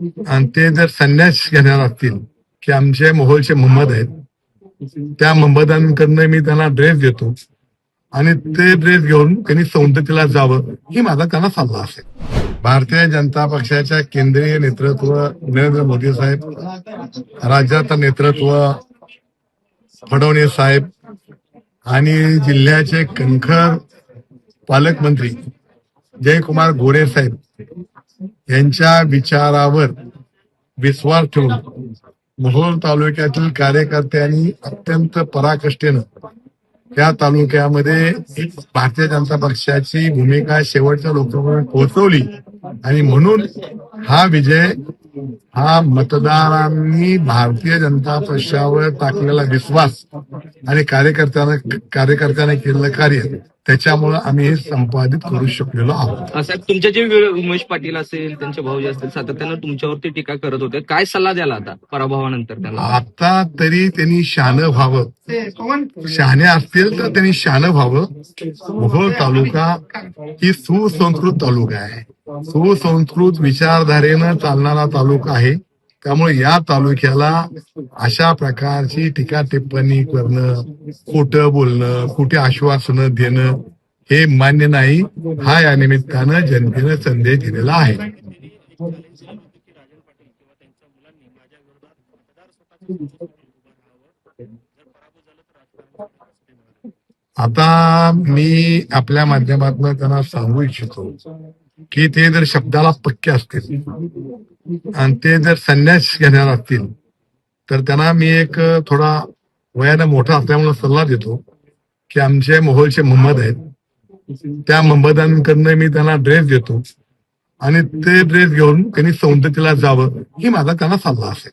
आणि ते जर संन्यास घेणार असतील की आमचे मोहोलचे मोहम्मद आहेत त्या मोहम्मदांकडनं मी त्यांना ड्रेस देतो. आणि ते ड्रेस घेऊन त्यांनी सौंदतीला जावं ही माझा त्यांना सल्ला असेल. भारतीय जनता पक्षाच्या केंद्रीय नेतृत्व नरेंद्र मोदी साहेब राज्याचं नेतृत्व फडणवीस साहेब आणि जिल्ह्याचे कणखर पालकमंत्री जयकुमार गोरे साहेब यांच्या विचारावर विश्वास ठेवून मोहोळ तालुक्यातील कार्यकर्त्यांनी अत्यंत पराकष्टेनं त्या तालुक्यामध्ये भारतीय जनता पक्षाची भूमिका शेवटच्या लोकांपर्यंत पोहोचवली. आणि म्हणून हा विजय हा मतदारांनी भारतीय जनता पक्षावर टाकलेला विश्वास आणि कार्यकर्त्यांना कार्यकर्त्यांना केलेलं कार्य त्याच्यामुळे आम्ही हे संपादित करू शकलेलो आहोत. साहेब तुमचे जे उमेश पाटील असेल त्यांचे भाऊ जे असतील सातत्यानं तुमच्यावरती टीका करत होते. काय सल्ला द्याला आता पराभवानंतर त्यांना? आता तरी त्यांनी शहाणं व्हावं. शहाणे असतील तर त्यांनी शहाणं व्हावं. मोहोळ तालुका ही सुसंस्कृत तालुका आहे. सुसंस्कृत विचारधारेनं चालणारा तालुका आहे. त्यामुळे या तालुक्याला अशा प्रकारची टीका टिप्पणी करणं खोटं बोलणं खोटी आश्वासनं देणं हे मान्य नाही. हा या निमित्तानं जनतेनं संदेश दिलेला आहे. आता मी आपल्या माध्यमातून त्यांना सांगू इच्छितो. की ते जर शब्दाला पक्के असतील आणि ते जर संन्यास घेणार असतील तर त्यांना मी एक थोडा वयानं मोठा असल्यामुळे सल्ला देतो की आमचे मोहोलचे मोहम्मद आहेत. त्या मोहम्मदांकडनं मी त्यांना ड्रेस देतो आणि ते ड्रेस घेऊन त्यांनी सौंदतीला जावं ही माझा त्यांना सल्ला असेल.